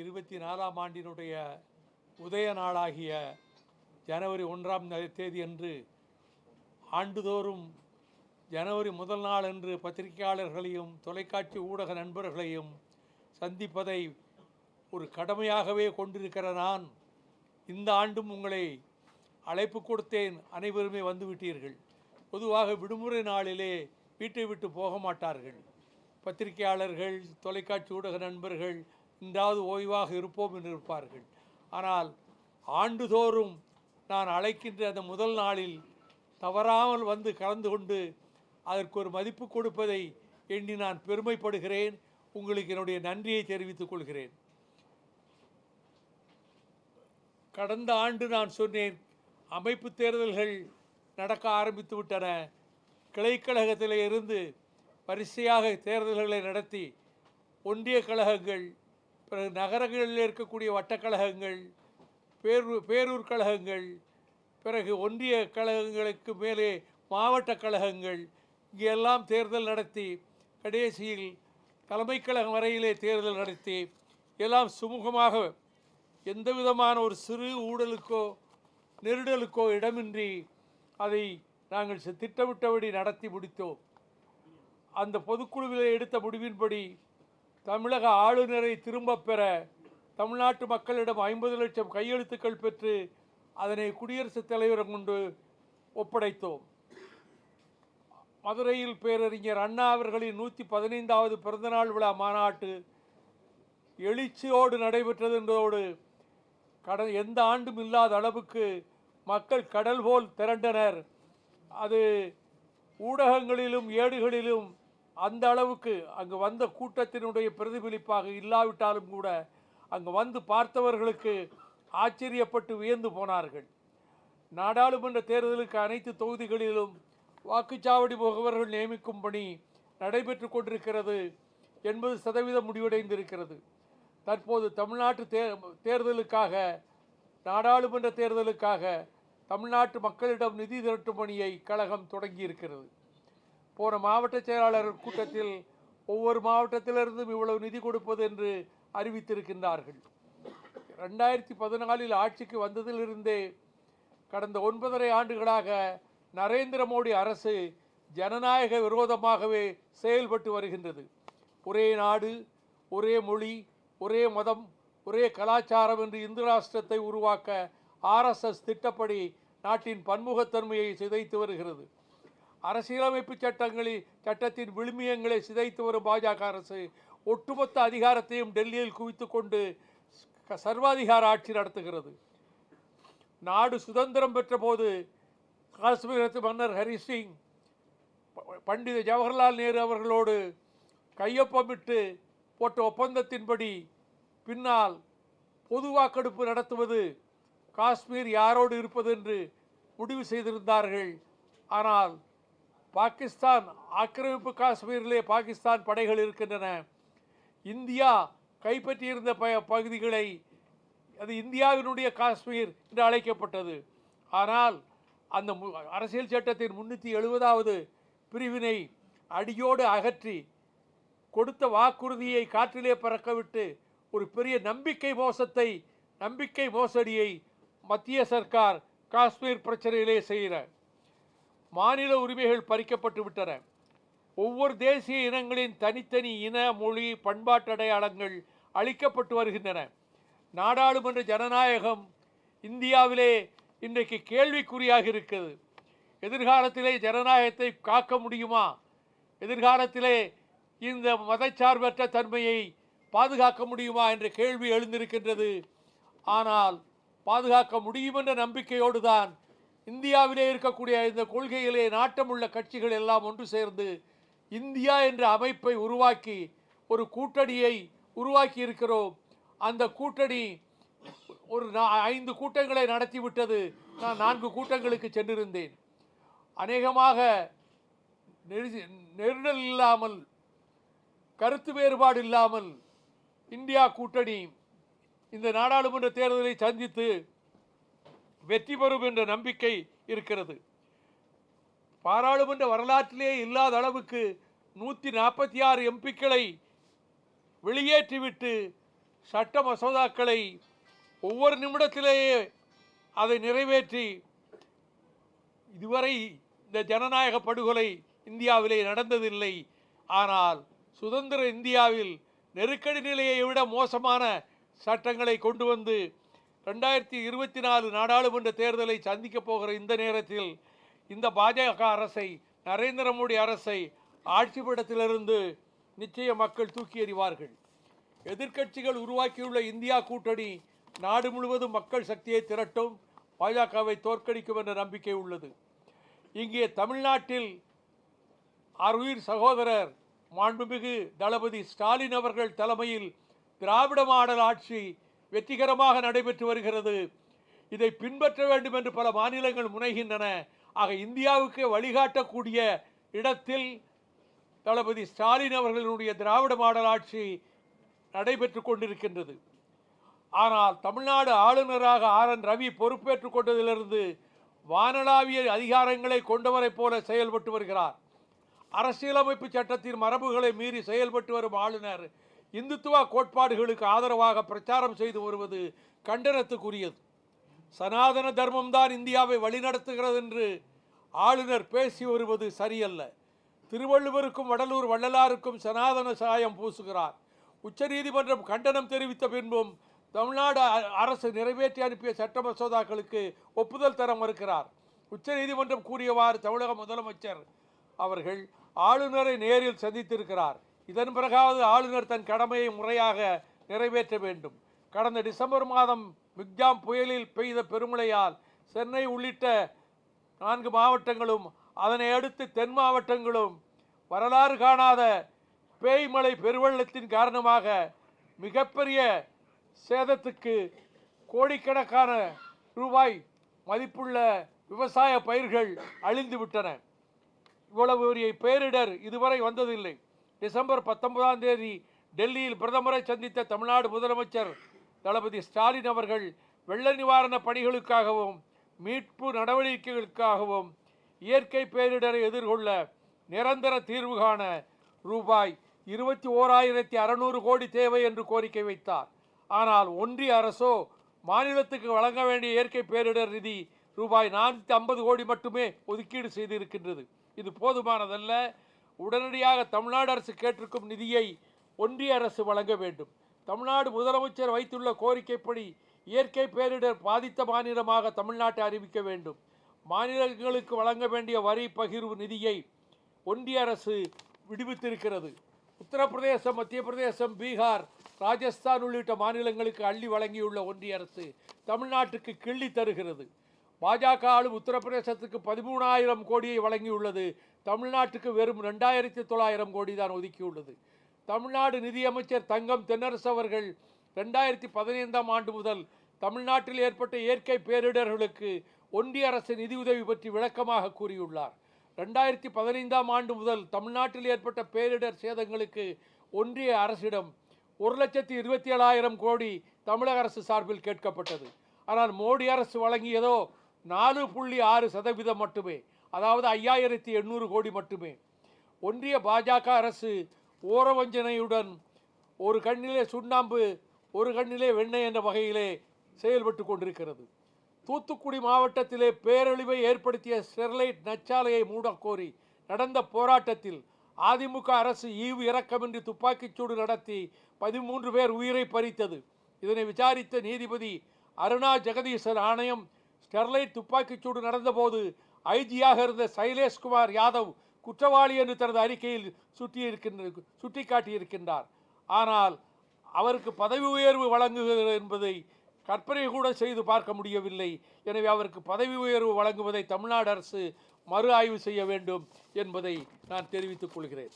இருபத்தி நாலாம் ஆண்டினுடைய உதய நாளாகிய ஜனவரி ஒன்றாம் தேதி அன்று ஆண்டுதோறும் ஜனவரி முதல் நாள் அன்று பத்திரிகையாளர்களையும் தொலைக்காட்சி ஊடக நண்பர்களையும் சந்திப்பதை ஒரு கடமையாகவே கொண்டிருக்கிற நான் இந்த ஆண்டும் உங்களை அழைப்பு கொடுத்தேன் அனைவருமே வந்துவிட்டீர்கள். பொதுவாக விடுமுறை நாளிலே வீட்டை விட்டு போக மாட்டார்கள். பத்திரிகையாளர்கள் தொலைக்காட்சி ஊடக நண்பர்கள் இன்றாவது ஓய்வாக இருப்போம் என்று இருப்பார்கள். ஆனால் ஆண்டுதோறும் நான் அழைக்கின்ற அந்த முதல் நாளில் தவறாமல் வந்து கலந்து கொண்டு அதற்கு ஒரு மதிப்பு கொடுப்பதை எண்ணி நான் பெருமைப்படுகிறேன். உங்களுக்கு என்னுடைய நன்றியை தெரிவித்துக் கொள்கிறேன். கடந்த ஆண்டு நான் சொன்னேன் அமைப்பு தேர்தல்கள் நடக்க ஆரம்பித்து விட்டன. கிளைக்கழகத்திலே இருந்து வரிசையாக தேர்தல்களை நடத்தி ஒன்றிய கழகங்கள் பிறகு நகரங்களில் இருக்கக்கூடிய வட்டக்கழகங்கள் பேரூர் பேரூர் கழகங்கள் பிறகு ஒன்றிய கழகங்களுக்கு மேலே மாவட்ட கழகங்கள் இங்கெல்லாம் தேர்தல் நடத்தி கடைசியில் தலைமைக் கழகம் வரையிலே தேர்தல் நடத்தி எல்லாம் சுமூகமாக எந்த விதமான ஒரு சிறு ஊழலுக்கோ நெருடலுக்கோ இடமின்றி அதை நாங்கள் திட்டமிட்டபடி நடத்தி முடித்தோம். அந்த பொதுக்குழுவில் எடுத்த முடிவின்படி தமிழக ஆளுநரை திரும்பப் பெற தமிழ்நாட்டு மக்களிடம் ஐம்பது லட்சம் கையெழுத்துக்கள் பெற்று அதனை குடியரசுத் தலைவரம் கொண்டு ஒப்படைத்தோம். மதுரையில் பேரறிஞர் அண்ணா அவர்களின் நூற்றி பதினைந்தாவது பிறந்தநாள் விழா மாநாட்டு எழுச்சியோடு நடைபெற்றது என்பதோடு கடல் எந்த ஆண்டும் இல்லாத அளவுக்கு மக்கள் கடல் போல் திரண்டனர். அது ஊடகங்களிலும் ஏடுகளிலும் அந்த அளவுக்கு அங்கு வந்த கூட்டத்தினுடைய பிரதிபலிப்பாக இல்லாவிட்டாலும் கூட அங்கு வந்து பார்த்தவர்களுக்கு ஆச்சரியப்பட்டு வியந்து போனார்கள். நாடாளுமன்ற தேர்தலுக்கு அனைத்து தொகுதிகளிலும் வாக்குச்சாவடி முகவர்கள் நியமிக்கும் பணி நடைபெற்று கொண்டிருக்கிறது எண்பது சதவீதம் முடிவடைந்திருக்கிறது. தற்போது தமிழ்நாட்டு தே தேர்தலுக்காக நாடாளுமன்ற தேர்தலுக்காக தமிழ்நாட்டு மக்களிடம் நிதி திரட்டும் பணியை கழகம் தொடங்கியிருக்கிறது. போன மாவட்ட செயலாளர் கூட்டத்தில் ஒவ்வொரு மாவட்டத்திலிருந்தும் இவ்வளவு நிதி கொடுப்பது என்று அறிவித்திருக்கின்றார்கள். ரெண்டாயிரத்தி பதினாலில் ஆட்சிக்கு வந்ததிலிருந்தே கடந்த ஒன்பதரை ஆண்டுகளாக நரேந்திர மோடி அரசு ஜனநாயக விரோதமாகவே செயல்பட்டு வருகின்றது. ஒரே நாடு ஒரே மொழி ஒரே மதம் ஒரே கலாச்சாரம் என்று இந்து ராஷ்டிரத்தை உருவாக்க ஆர்எஸ்எஸ் திட்டப்படி நாட்டின் பன்முகத்தன்மையை சிதைத்து வருகிறது. அரசியலமைப்பு சட்டங்களில் சட்டத்தின் விழுமியங்களை சிதைத்து வரும் பாஜக அரசு ஒட்டுமொத்த அதிகாரத்தையும் டெல்லியில் குவித்து கொண்டு க- சர்வாதிகார ஆட்சி நடத்துகிறது. நாடு சுதந்திரம் பெற்ற போது காஷ்மீரத்து மன்னர் ஹரி சிங் ப- பண்டித ஜவஹர்லால் நேரு அவர்களோடு கையொப்பமிட்டு போட்ட ஒப்பந்தத்தின்படி பின்னால் பொது வாக்கெடுப்பு நடத்துவது காஷ்மீர் யாரோடு இருப்பது என்று முடிவு செய்திருந்தார்கள். ஆனால் பாகிஸ்தான் ஆக்கிரமிப்பு காஷ்மீரிலே பாகிஸ்தான் படைகள் இருக்கின்றன. இந்தியா கைப்பற்றியிருந்த ப பகுதிகளை அது இந்தியாவினுடைய காஷ்மீர் என்று அழைக்கப்பட்டது. ஆனால் அந்த அரசியல் சட்டத்தின் முன்னூற்றி எழுபதாவது பிரிவினை அடியோடு அகற்றி கொடுத்த வாக்குறுதியை காற்றிலே பறக்கவிட்டு ஒரு பெரிய நம்பிக்கை மோசத்தை நம்பிக்கை மோசடியை மத்திய சர்க்கார் காஷ்மீர் பிரச்சனையிலே செய்கிற மாநில உரிமைகள் பறிக்கப்பட்டு விட்டன. ஒவ்வொரு தேசிய இனங்களின் தனித்தனி இன மொழி பண்பாட்டு அடையாளங்கள் அளிக்கப்பட்டு வருகின்றன. நாடாளுமன்ற ஜனநாயகம் இந்தியாவிலே இன்றைக்கு கேள்விக்குறியாக இருக்கிறது. எதிர்காலத்திலே ஜனநாயகத்தை காக்க முடியுமா? எதிர்காலத்திலே இந்த மதச்சார்பற்ற தன்மையை பாதுகாக்க முடியுமா என்ற கேள்வி எழுந்திருக்கின்றது. ஆனால் பாதுகாக்க முடியும் என்ற நம்பிக்கையோடு தான் இந்தியாவிலே இருக்கக்கூடிய இந்த கொள்கையிலே நாட்டமுள்ள கட்சிகள் எல்லாம் ஒன்று சேர்ந்து இந்தியா என்ற அமைப்பை உருவாக்கி ஒரு கூட்டணியை உருவாக்கி இருக்கிறோம். அந்த கூட்டணி ஒரு நா- ஐந்து கூட்டங்களை நடத்திவிட்டது. நான் நான்கு கூட்டங்களுக்கு சென்றிருந்தேன். அநேகமாக நெருசி- நெருடல் இல்லாமல் கருத்து வேறுபாடு இல்லாமல் இந்தியா கூட்டணி இந்த நாடாளுமன்ற தேர்தலை சந்தித்து வெற்றி பெறும் என்ற நம்பிக்கை இருக்கிறது. பாராளுமன்ற வரலாற்றிலே இல்லாத அளவுக்கு நூற்றி நாற்பத்தி ஆறு எம்பிக்களை வெளியேற்றிவிட்டு சட்ட மசோதாக்களை ஒவ்வொரு நிமிடத்திலேயே அதை நிறைவேற்றி இதுவரை இந்த ஜனநாயக படுகொலை இந்தியாவிலே நடந்ததில்லை. ஆனால் சுதந்திர இந்தியாவில் நெருக்கடி நிலையை விட மோசமான சட்டங்களை கொண்டு வந்து ரெண்டாயிரத்தி இருபத்தி நாலு நாடாளுமன்ற தேர்தலை சந்திக்கப் போகிற இந்த நேரத்தில் இந்த பாஜக அரசை நரேந்திர மோடி அரசை ஆட்சிப்படத்திலிருந்து நிச்சய மக்கள் தூக்கி எறிவார்கள். எதிர்க்கட்சிகள் உருவாக்கியுள்ள இந்தியா கூட்டணி நாடு முழுவதும் மக்கள் சக்தியை திரட்டும் பாஜகவை தோற்கடிக்கும் என்ற நம்பிக்கை உள்ளது. இங்கே தமிழ்நாட்டில் அருயிர் சகோதரர் மாண்புமிகு தளபதி ஸ்டாலின் அவர்கள் தலைமையில் திராவிட மாடல் ஆட்சி வெற்றிகரமாக நடைபெற்று வருகிறது. இதை பின்பற்ற வேண்டும் என்று பல மாநிலங்கள் முனைகின்றன. ஆக இந்தியாவுக்கு வழிகாட்டக்கூடிய இடத்தில் தளபதி ஸ்டாலின் அவர்களுடைய திராவிட மாடல் ஆட்சி நடைபெற்று கொண்டிருக்கின்றது. ஆனால் தமிழ்நாடு ஆளுநராக ஆர். என். ரவி பொறுப்பேற்றுக் கொண்டதிலிருந்து வானளாவிய அதிகாரங்களை கொண்டவரைப் போல செயல்பட்டு வருகிறார். அரசியலமைப்பு சட்டத்தின் மரபுகளை மீறி செயல்பட்டு வரும் ஆளுநர் இந்துத்துவ கோட்பாடுகளுக்கு ஆதரவாக பிரச்சாரம் செய்து வருவது கண்டனத்துக்குரியது. சனாதன தர்மம்தான் இந்தியாவை வழிநடத்துகிறது என்று ஆளுநர் பேசி வருவது சரியல்ல. திருவள்ளுவருக்கும் வடலூர் வள்ளலாருக்கும் சனாதன சாயம் பூசுகிறார். உச்சநீதிமன்றம் கண்டனம் தெரிவித்த பின்பும் தமிழ்நாடு அ- அரசு நிறைவேற்றி அனுப்பிய சட்ட மசோதாக்களுக்கு ஒப்புதல் தர மறுக்கிறார். உச்சநீதிமன்றம் கூறியவாறு தமிழக முதலமைச்சர் அவர்கள் ஆளுநரை நேரில் சந்தித்திருக்கிறார். இதன் பிறகாவது ஆளுநர் தன் கடமையை முறையாக நிறைவேற்ற வேண்டும். கடந்த டிசம்பர் மாதம் மிக்ஜாம் புயலில் பெய்த பெருமழையால் சென்னை உள்ளிட்ட நான்கு மாவட்டங்களும் அதனை அடுத்து தென் மாவட்டங்களும் வரலாறு காணாத பேய்மழை பெருவெள்ளத்தின் காரணமாக மிகப்பெரிய சேதத்துக்கு கோடிக்கணக்கான ரூபாய் மதிப்புள்ள விவசாய பயிர்கள் அழிந்துவிட்டன. இவ்வளவு பெரிய பேரிடர் இதுவரை வந்ததில்லை. டிசம்பர் பத்தொன்பதாம் தேதி டெல்லியில் பிரதமரை சந்தித்த தமிழ்நாடு முதலமைச்சர் தளபதி ஸ்டாலின் அவர்கள் வெள்ள நிவாரண பணிகளுக்காகவும் மீட்பு நடவடிக்கைகளுக்காகவும் இயற்கை பேரிடரை எதிர்கொள்ள நிரந்தர தீர்வு காண ரூபாய் இருபத்தி ஓராயிரத்தி அறநூறு கோடி தேவை என்று கோரிக்கை வைத்தார். ஆனால் ஒன்றிய அரசோ மாநிலத்துக்கு வழங்க வேண்டிய இயற்கை பேரிடர் நிதி ரூபாய் நானூற்றி ஐம்பது கோடி மட்டுமே ஒதுக்கீடு செய்திருக்கின்றது. இது போதுமானதல்ல. உடனடியாக தமிழ்நாடு அரசு கேட்டிருக்கும் நிதியை ஒன்றிய அரசு வழங்க வேண்டும். தமிழ்நாடு முதலமைச்சர் வைத்துள்ள கோரிக்கைப்படி இயற்கை பேரிடர் பாதித்த மாநிலமாக தமிழ்நாட்டை அறிவிக்க வேண்டும். மாநிலங்களுக்கு வழங்க வேண்டிய வரி பகிர்வு நிதியை ஒன்றிய அரசு விடுவித்திருக்கிறது. உத்தரப்பிரதேசம் மத்திய பிரதேசம் பீகார் ராஜஸ்தான் உள்ளிட்ட மாநிலங்களுக்கு அள்ளி வழங்கியுள்ள ஒன்றிய அரசு தமிழ்நாட்டுக்கு கிள்ளி தருகிறது. பாஜக ஆளும் உத்தரப்பிரதேசத்துக்கு பதிமூணாயிரம் கோடியை வழங்கியுள்ளது. தமிழ்நாட்டுக்கு வெறும் ரெண்டாயிரத்தி தொள்ளாயிரம் கோடி தான் ஒதுக்கியுள்ளது. தமிழ்நாடு நிதியமைச்சர் தங்கம் தென்னரசு அவர்கள் ரெண்டாயிரத்தி பதினைந்தாம் ஆண்டு முதல் தமிழ்நாட்டில் ஏற்பட்ட இயற்கை பேரிடர்களுக்கு ஒன்றிய அரசு நிதியுதவி பற்றி விளக்கமாக கூறியுள்ளார். ரெண்டாயிரத்தி பதினைந்தாம் ஆண்டு முதல் தமிழ்நாட்டில் ஏற்பட்ட பேரிடர் சேதங்களுக்கு ஒன்றிய அரசிடம் ஒரு லட்சத்தி இருபத்தி ஏழாயிரம் கோடி தமிழக அரசு சார்பில் கேட்கப்பட்டது. ஆனால் மோடி அரசு வழங்கியதோ நாலு புள்ளி ஆறு சதவீதம் மட்டுமே அதாவது ஐயாயிரத்தி எண்ணூறு கோடி மட்டுமே. ஒன்றிய பாஜக அரசு ஓரவஞ்சனையுடன் ஒரு கண்ணிலே சுண்ணாம்பு ஒரு கண்ணிலே வெண்ணெய் என்ற வகையிலே செயல்பட்டு கொண்டிருக்கிறது. தூத்துக்குடி மாவட்டத்திலே பேரழிவை ஏற்படுத்திய ஸ்டெர்லைட் நச்சாலையை மூடக்கோரி நடந்த போராட்டத்தில் அதிமுக அரசு ஈவு இறக்கமின்றி துப்பாக்கிச்சூடு நடத்தி பதிமூன்று பேர் உயிரை பறித்தது. இதனை விசாரித்த நீதிபதி அருணா ஜெகதீசன் ஆணையம் ஸ்டெர்லைட் துப்பாக்கிச்சூடு நடந்தபோது ஐஜியாக இருந்த சைலேஷ்குமார் யாதவ் குற்றவாளி என்று தனது அறிக்கையில் சுட்டியிருக்கின்ற சுட்டிக்காட்டியிருக்கின்றார். ஆனால் அவருக்கு பதவி உயர்வு வழங்குகிறது என்பதை கற்பனை கூட செய்து பார்க்க முடியவில்லை. எனவே அவருக்கு பதவி உயர்வு வழங்குவதை தமிழ்நாடு அரசு மறு ஆய்வு செய்ய வேண்டும் என்பதை நான் தெரிவித்துக் கொள்கிறேன்.